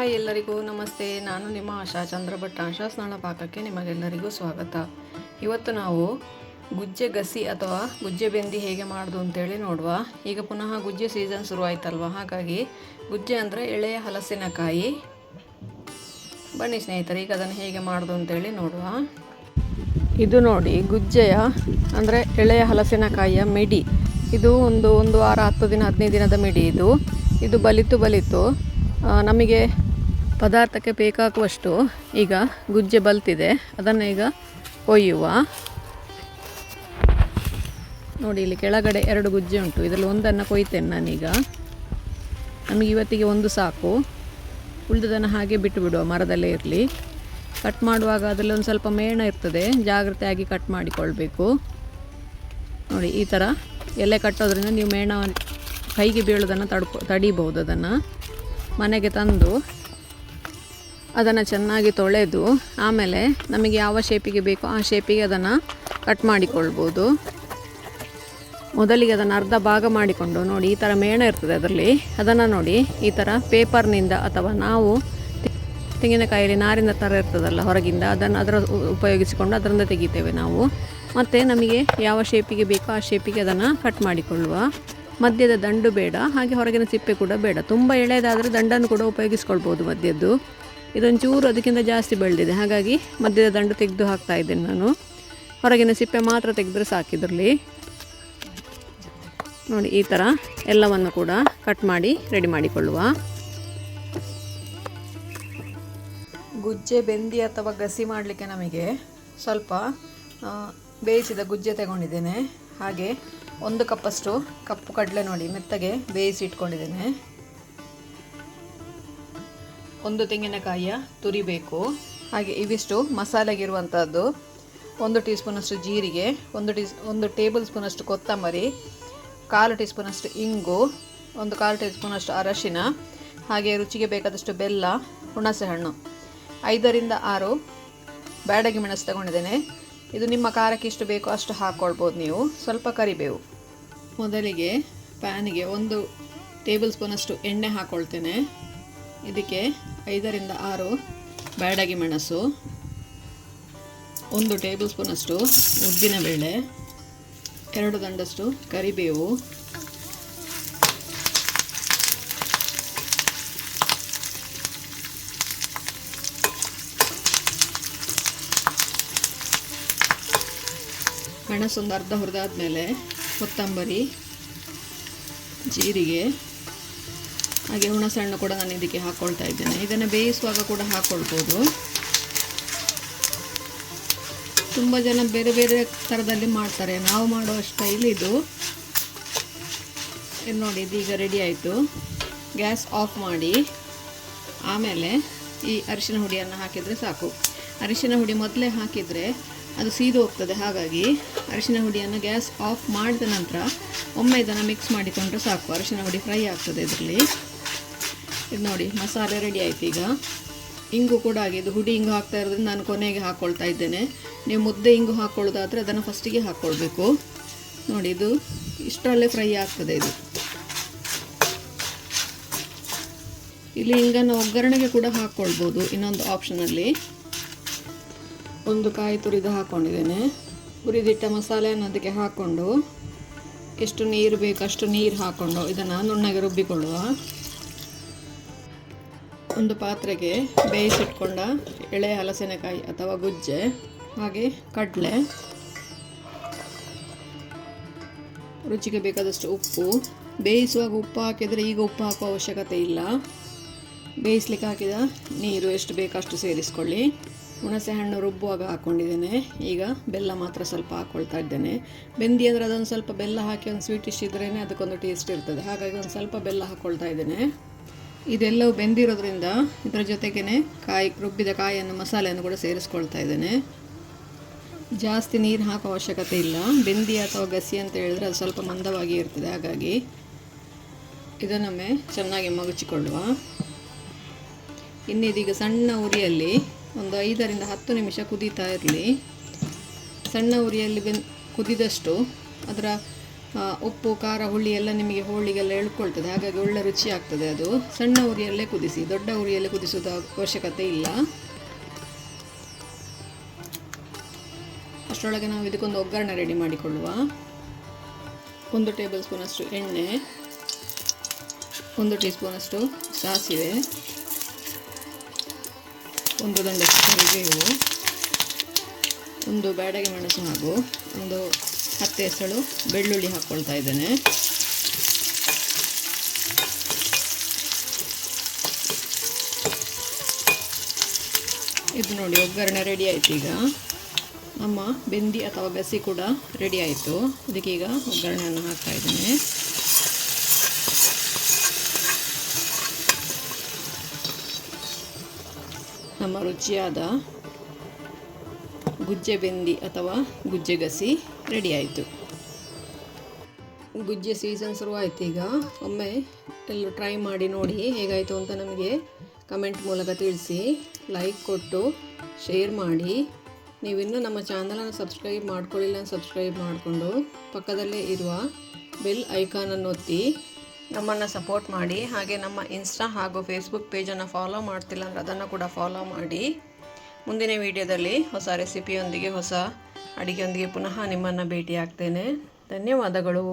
Hi ಎಲ್ಲರಿಗೂ, ನಮಸ್ತೆ. ನಾನು ನಿಮ್ಮ ಆಶಾ ಚಂದ್ರಭಟ್ ಆಶಾ ಸ್ನಾನ ಪಾಕಕ್ಕೆ ನಿಮಗೆಲ್ಲರಿಗೂ ಸ್ವಾಗತ. ಇವತ್ತು ನಾವು ಗುಜ್ಜೆ ಗಸಿ ಅಥವಾ ಗುಜ್ಜೆ ಬೆಂದಿ ಹೇಗೆ ಮಾಡೋದು ಅಂತೇಳಿ ನೋಡುವ. ಈಗ ಪುನಃ ಗುಜ್ಜೆ ಸೀಸನ್ ಶುರು ಆಯ್ತಲ್ವ? ಹಾಗಾಗಿ ಗುಜ್ಜೆ ಅಂದರೆ ಎಳೆಯ ಹಲಸಿನಕಾಯಿ. ಬನ್ನಿ ಸ್ನೇಹಿತರೆ, ಈಗ ಅದನ್ನು ಹೇಗೆ ಮಾಡೋದು ಅಂತೇಳಿ ನೋಡುವ. ಇದು ನೋಡಿ, ಗುಜ್ಜೆಯ ಅಂದರೆ ಎಳೆಯ ಹಲಸಿನಕಾಯಿಯ ಮಿಡಿ. ಇದು ಒಂದು ಒಂದು ವಾರ ಹತ್ತು ದಿನ, ಹದಿನೈದು ದಿನದ ಮಿಡಿ ಇದು. ಇದು ಬಲಿತು ಬಲಿತು. ನಮಗೆ ಪದಾರ್ಥಕ್ಕೆ ಬೇಕಾಗುವಷ್ಟು ಈಗ ಗುಜ್ಜೆ ಬಲ್ತಿದೆ. ಅದನ್ನು ಈಗ ಕೊಯ್ಯುವ ನೋಡಿ, ಇಲ್ಲಿ ಕೆಳಗಡೆ ಎರಡು ಗುಜ್ಜೆ ಉಂಟು. ಇದರಲ್ಲಿ ಒಂದನ್ನು ಕೊಯ್ತೇನೆ ನಾನೀಗ. ನಮಗೆ ಇವತ್ತಿಗೆ ಒಂದು ಸಾಕು. ಉಳಿದದನ್ನು ಹಾಗೆ ಬಿಟ್ಟು ಬಿಡುವ ಮರದಲ್ಲೇ ಇರಲಿ. ಕಟ್ ಮಾಡುವಾಗ ಅದರಲ್ಲಿ ಒಂದು ಸ್ವಲ್ಪ ಮೇಣ ಇರ್ತದೆ. ಜಾಗ್ರತೆಯಾಗಿ ಕಟ್ ಮಾಡಿಕೊಳ್ಬೇಕು. ನೋಡಿ, ಈ ಥರ ಎಲೆ ಕಟ್ಟೋದ್ರಿಂದ ನೀವು ಮೇಣ ಕೈಗೆ ಬೀಳೋದನ್ನು ತಡ್ಕೊ, ತಡಿಬಹುದು ಅದನ್ನು. ಮನೆಗೆ ತಂದು ಅದನ್ನು ಚೆನ್ನಾಗಿ ತೊಳೆದು ಆಮೇಲೆ ನಮಗೆ ಯಾವ ಶೇಪಿಗೆ ಬೇಕೋ ಆ ಶೇಪಿಗೆ ಅದನ್ನು ಕಟ್ ಮಾಡಿಕೊಳ್ಬೋದು. ಮೊದಲಿಗೆ ಅದನ್ನು ಅರ್ಧ ಭಾಗ ಮಾಡಿಕೊಂಡು ನೋಡಿ, ಈ ಥರ ಮೇಣ ಇರ್ತದೆ ಅದರಲ್ಲಿ, ಅದನ್ನು ನೋಡಿ, ಈ ಥರ ಪೇಪರ್ನಿಂದ ಅಥವಾ ನಾವು ತೆಂಗಿನಕಾಯಿಯಲ್ಲಿ ನಾರಿನ ಥರ ಇರ್ತದಲ್ಲ ಹೊರಗಿಂದ, ಅದನ್ನು ಅದರ ಉಪಯೋಗಿಸಿಕೊಂಡು ಅದರಿಂದ ತೆಗಿತೇವೆ ನಾವು. ಮತ್ತು ನಮಗೆ ಯಾವ ಶೇಪಿಗೆ ಬೇಕೋ ಆ ಶೇಪಿಗೆ ಅದನ್ನು ಕಟ್ ಮಾಡಿಕೊಳ್ಳುವ. ಮಧ್ಯದ ದಂಡು ಬೇಡ, ಹಾಗೆ ಹೊರಗಿನ ಸಿಪ್ಪೆ ಕೂಡ ಬೇಡ. ತುಂಬ ಎಳೆಯದಾದರೆ ದಂಡನ್ನು ಕೂಡ ಉಪಯೋಗಿಸ್ಕೊಳ್ಬೋದು ಮಧ್ಯದ್ದು. ಇದೊಂಚೂರು ಅದಕ್ಕಿಂತ ಜಾಸ್ತಿ ಬೆಳೆದಿದೆ. ಹಾಗಾಗಿ ಮಧ್ಯದ ದಂಡು ತೆಗೆದು ಹಾಕ್ತಾ ಇದ್ದೇನೆ ನಾನು. ಹೊರಗಿನ ಸಿಪ್ಪೆ ಮಾತ್ರ ತೆಗೆದ್ರೆ ಸಾಕಿದ್ರಲ್ಲಿ ನೋಡಿ, ಈ ಥರ ಎಲ್ಲವನ್ನು ಕೂಡ ಕಟ್ ಮಾಡಿ ರೆಡಿ ಮಾಡಿಕೊಳ್ಳುವ. ಗುಜ್ಜೆ ಬೆಂದಿ ಅಥವಾ ಗಸಿ ಮಾಡಲಿಕ್ಕೆ ನಮಗೆ ಸ್ವಲ್ಪ ಬೇಯಿಸಿದ ಗುಜ್ಜೆ ತಗೊಂಡಿದ್ದೇನೆ. ಹಾಗೆ ಒಂದು ಕಪ್ಪಷ್ಟು ಕಪ್ಪು ಕಡಲೆ ನೋಡಿ, ಮೆತ್ತಗೆ ಬೇಯಿಸಿ ಇಟ್ಕೊಂಡಿದ್ದೇನೆ. ಒಂದು ತೆಂಗಿನಕಾಯಿಯ ತುರಿಬೇಕು ಹಾಗೆ ಇವಿಷ್ಟು ಮಸಾಲೆಗಿರುವಂಥದ್ದು ಒಂದು ಟೀ ಸ್ಪೂನಷ್ಟು ಜೀರಿಗೆ, ಒಂದು ಟೀ ಒಂದು ಟೇಬಲ್ ಸ್ಪೂನಷ್ಟು ಕೊತ್ತಂಬರಿ, ಕಾಲು ಟೀ ಸ್ಪೂನಷ್ಟು ಇಂಗು, ಒಂದು ಕಾಲು ಟೀ ಸ್ಪೂನಷ್ಟು ಅರಶಿನ, ಹಾಗೆ ರುಚಿಗೆ ಬೇಕಾದಷ್ಟು ಬೆಲ್ಲ, ಹುಣಸೆ ಹಣ್ಣು. ಐದರಿಂದ ಆರು ಬ್ಯಾಡಗಿ ಮೆಣಸು ತಗೊಂಡಿದ್ದೇನೆ. ಇದು ನಿಮ್ಮ ಖಾರಕ್ಕೆ ಎಷ್ಟು ಬೇಕೋ ಅಷ್ಟು ಹಾಕ್ಕೊಳ್ಬೋದು ನೀವು. ಸ್ವಲ್ಪ ಕರಿಬೇವು. ಮೊದಲಿಗೆ ಪ್ಯಾನಿಗೆ ಒಂದು ಟೇಬಲ್ ಸ್ಪೂನಷ್ಟು ಎಣ್ಣೆ ಹಾಕ್ಕೊಳ್ತೇನೆ ಇದಕ್ಕೆ ಐದರಿಂದ ಆರು ಬ್ಯಾಡಗಿ ಮೆಣಸು. ಒಂದು ಟೇಬಲ್ ಸ್ಪೂನಷ್ಟು ಉದ್ದಿನಬೇಳೆ ಎರಡು ದಂಡಷ್ಟು ಕರಿಬೇವು. ಮೆಣಸೊಂದು ಅರ್ಧ ಹುರಿದಾದ ಮೇಲೆ ಕೊತ್ತಂಬರಿ, ಜೀರಿಗೆ ಹಾಗೆ ಹುಣಸಣ್ಣು ಕೂಡ ನಾನು ಇದಕ್ಕೆ ಹಾಕ್ಕೊಳ್ತಾ ಇದ್ದೇನೆ. ಇದನ್ನು ಬೇಯಿಸುವಾಗ ಕೂಡ ಹಾಕ್ಕೊಳ್ಬೋದು ತುಂಬ ಜನ ಬೇರೆ ಬೇರೆ ಥರದಲ್ಲಿ ಮಾಡ್ತಾರೆ. ನಾವು ಮಾಡುವ ಸ್ಟೈಲ್ ಇದು. ಇದು ನೋಡಿ ಇದೀಗ ರೆಡಿ ಆಯಿತು. ಗ್ಯಾಸ್ ಆಫ್ ಮಾಡಿ. ಆಮೇಲೆ ಈ ಅರಿಶಿನ ಹುಡಿಯನ್ನು ಹಾಕಿದರೆ ಸಾಕು. ಅರಿಶಿನ ಹುಡಿ ಮೊದಲೇ ಹಾಕಿದರೆ ಅದು ಸೀದು ಹೋಗ್ತದೆ. ಹಾಗಾಗಿ ಅರಿಶಿನ ಹುಡಿಯನ್ನು ಗ್ಯಾಸ್ ಆಫ್ ಮಾಡಿದ ನಂತರ ಒಮ್ಮೆ ಇದನ್ನು ಮಿಕ್ಸ್ ಮಾಡಿಕೊಂಡ್ರೆ ಸಾಕು. ಅರಿಶಿನ ಹುಡಿ ಫ್ರೈ ಆಗ್ತದೆ ಇದರಲ್ಲಿ. ಇದು ನೋಡಿ, ಮಸಾಲೆ ರೆಡಿ ಆಯ್ತು ಈಗ. ಇಂಗು ಕೂಡ ಆಗಿದ್ದು, ಹುಡಿ ಇಂಗು ಹಾಕ್ತಾ ಇರೋದ್ರಿಂದ ನಾನು ಕೊನೆಗೆ ಹಾಕ್ಕೊಳ್ತಾ ಇದ್ದೇನೆ. ನೀವು ಮುದ್ದೆ ಇಂಗು ಹಾಕ್ಕೊಳ್ಳೋದಾದರೆ ಅದನ್ನು ಫಸ್ಟಿಗೆ ಹಾಕ್ಕೊಳ್ಬೇಕು ನೋಡಿ, ಇದು ಇಷ್ಟರಲ್ಲೇ ಫ್ರೈ ಆಗ್ತದೆ ಇದು. ಇಲ್ಲಿ ಇಂಗನ್ನು ಒಗ್ಗರಣೆಗೆ ಕೂಡ ಹಾಕ್ಕೊಳ್ಬೋದು ಇನ್ನೊಂದು ಆಪ್ಷನಲ್ಲಿ ಒಂದು ಕಾಯಿ ತುರಿದು ಹಾಕ್ಕೊಂಡಿದ್ದೇನೆ ಹುರಿದಿಟ್ಟ ಮಸಾಲೆಯನ್ನು ಅದಕ್ಕೆ ಹಾಕ್ಕೊಂಡು, ಎಷ್ಟು ನೀರು ಬೇಕು ಅಷ್ಟು ನೀರು ಹಾಕ್ಕೊಂಡು ಇದನ್ನು ನುಣ್ಣಗೆ ರುಬ್ಬಿಕೊಳ್ಳುವ. ಒಂದು ಪಾತ್ರೆಗೆ ಬೇಯಿಸಿಟ್ಕೊಂಡ ಎಳೆ, ಹಲಸಿನಕಾಯಿ ಅಥವಾ ಗುಜ್ಜೆ, ಹಾಗೆ ಕಡಲೆ. ರುಚಿಗೆ ಬೇಕಾದಷ್ಟು ಉಪ್ಪು. ಬೇಯಿಸುವಾಗ ಉಪ್ಪು ಹಾಕಿದರೆ ಈಗ ಉಪ್ಪು ಹಾಕುವ ಅವಶ್ಯಕತೆ ಇಲ್ಲ. ಬೇಯಿಸ್ಲಿಕ್ಕೆ ಹಾಕಿದ ನೀರು ಎಷ್ಟು ಬೇಕಷ್ಟು ಸೇರಿಸ್ಕೊಳ್ಳಿ. ಹುಣಸೆ ಹಣ್ಣು ರುಬ್ಬುವಾಗ ಹಾಕ್ಕೊಂಡಿದ್ದೇನೆ ಈಗ ಬೆಲ್ಲ ಮಾತ್ರ ಸ್ವಲ್ಪ ಹಾಕ್ಕೊಳ್ತಾ ಇದ್ದೇನೆ. ಬೆಂದಿ ಅಂದರೆ ಅದೊಂದು ಸ್ವಲ್ಪ ಬೆಲ್ಲ ಹಾಕಿ ಒಂದು ಸ್ವೀಟಿಶ್ ಇದ್ರೇ ಅದಕ್ಕೊಂದು ಟೇಸ್ಟ್ ಇರ್ತದೆ. ಹಾಗಾಗಿ ಒಂದು ಸ್ವಲ್ಪ ಬೆಲ್ಲ ಹಾಕ್ಕೊಳ್ತಾ ಇದ್ದೇನೆ. ಇದೆಲ್ಲವೂ ಬೆಂದಿರೋದ್ರಿಂದ ಇದರ ಜೊತೆಗೇ ಕಾಯಿ, ರುಬ್ಬಿದ ಕಾಯಿಯನ್ನು, ಮಸಾಲೆಯನ್ನು ಕೂಡ ಸೇರಿಸ್ಕೊಳ್ತಾ ಇದ್ದೇನೆ. ಜಾಸ್ತಿ ನೀರು ಹಾಕೋ ಅವಶ್ಯಕತೆ ಇಲ್ಲ. ಬೆಂದಿ ಅಥವಾ ಗಸಿ ಅಂತ ಹೇಳಿದ್ರೆ ಅದು ಸ್ವಲ್ಪ ಮಂದವಾಗಿ ಇರ್ತದೆ. ಹಾಗಾಗಿ ಇದನ್ನೊಮ್ಮೆ ಚೆನ್ನಾಗಿ ಮಗುಚಿಕೊಳ್ಳುವ. ಇನ್ನಿದೀಗ ಸಣ್ಣ ಉರಿಯಲ್ಲಿ ಒಂದು ಐದರಿಂದ ಹತ್ತು ನಿಮಿಷ ಕುದೀತಾ ಇರಲಿ. ಸಣ್ಣ ಉರಿಯಲ್ಲಿ ಬೆನ್, ಕುದಿದಷ್ಟು ಅದರ ಉಪ್ಪು, ಖಾರ, ಹುಳಿ ಎಲ್ಲ ನಿಮಗೆ ಹೋಳಿಗೆಲ್ಲ ಎಳ್ಕೊಳ್ತದೆ. ಹಾಗಾಗಿ ಒಳ್ಳೆ ರುಚಿ ಆಗ್ತದೆ ಅದು. ಸಣ್ಣ ಉರಿಯಲ್ಲೇ ಕುದಿಸಿ, ದೊಡ್ಡ ಉರಿಯಲ್ಲೇ ಕುದಿಸೋದು ಅವಶ್ಯಕತೆ ಇಲ್ಲ. ಅಷ್ಟರೊಳಗೆ ನಾವು ಇದಕ್ಕೊಂದು ಒಗ್ಗರಣೆ ರೆಡಿ ಮಾಡಿಕೊಳ್ಳುವ. ಒಂದು ಟೇಬಲ್ ಸ್ಪೂನಷ್ಟು ಎಣ್ಣೆ, ಒಂದು ಟೀ ಸ್ಪೂನಷ್ಟು ಸಾಸಿವೆ, ಒಂದು ದಂಡಷ್ಟು ಕರಿಬೇವು, ಒಂದು ಬ್ಯಾಡಗೆ ಮೆಣಸು ಹಾಗೂ ಒಂದು ಹತ್ತು ಹೆಸಳು ಬೆಳ್ಳುಳ್ಳಿ ಹಾಕ್ಕೊಳ್ತಾ ಇದ್ದೇನೆ. ಇದು ನೋಡಿ ಒಗ್ಗರಣೆ ರೆಡಿ ಆಯಿತು ಈಗ. ನಮ್ಮ ಬೆಂದಿ ಅಥವಾ ಬೆಸಿ ಕೂಡ ರೆಡಿ ಆಯಿತು. ಅದಕ್ಕೀಗ ಒಗ್ಗರಣೆಯನ್ನು ಹಾಕ್ತಾ ಇದ್ದೇನೆ. ನಮ್ಮ ರುಚಿಯಾದ ಗುಜ್ಜೆ ಬೆಂದಿ ಅಥವಾ ಗುಜ್ಜೆಗಸಿ ರೆಡಿ ಆಯಿತು ಗುಜ್ಜೆ ಸೀಸನ್ ಶುರುವಾಯಿತು ಈಗ. ಒಮ್ಮೆ ಎಲ್ಲರೂ ಟ್ರೈ ಮಾಡಿ ನೋಡಿ ಹೇಗಾಯಿತು ಅಂತ ನಮಗೆ ಕಮೆಂಟ್ ಮೂಲಕ ತಿಳಿಸಿ. ಲೈಕ್ ಕೊಟ್ಟು ಶೇರ್ ಮಾಡಿ. ನೀವಿನ್ನೂ ನಮ್ಮ ಚಾನಲನ್ನು ಸಬ್ಸ್ಕ್ರೈಬ್ ಮಾಡ್ಕೊಳ್ಳಿಲ್ಲ ಸಬ್ಸ್ಕ್ರೈಬ್ ಮಾಡಿಕೊಂಡು ಪಕ್ಕದಲ್ಲೇ ಇರುವ ಬೆಲ್ ಐಕಾನನ್ನು ಒತ್ತಿ. ನಮ್ಮನ್ನು ಸಪೋರ್ಟ್ ಮಾಡಿ. ಹಾಗೆ ನಮ್ಮ ಇನ್ಸ್ಟಾ ಹಾಗೂ ಫೇಸ್ಬುಕ್ ಪೇಜನ್ನು ಫಾಲೋ ಮಾಡ್ತಿಲ್ಲ ಅಂದರೆ ಅದನ್ನು ಕೂಡ ಫಾಲೋ ಮಾಡಿ. ಮುಂದಿನ ವಿಡಿಯೋದಲ್ಲಿ ಹೊಸ ರೆಸಿಪಿಯೊಂದಿಗೆ ಹೊಸ ಅಡುಗೆಯೊಂದಿಗೆ ಪುನಃ ನಿಮ್ಮನ್ನು ಭೇಟಿ ಆಗ್ತೇನೆ ಧನ್ಯವಾದಗಳು.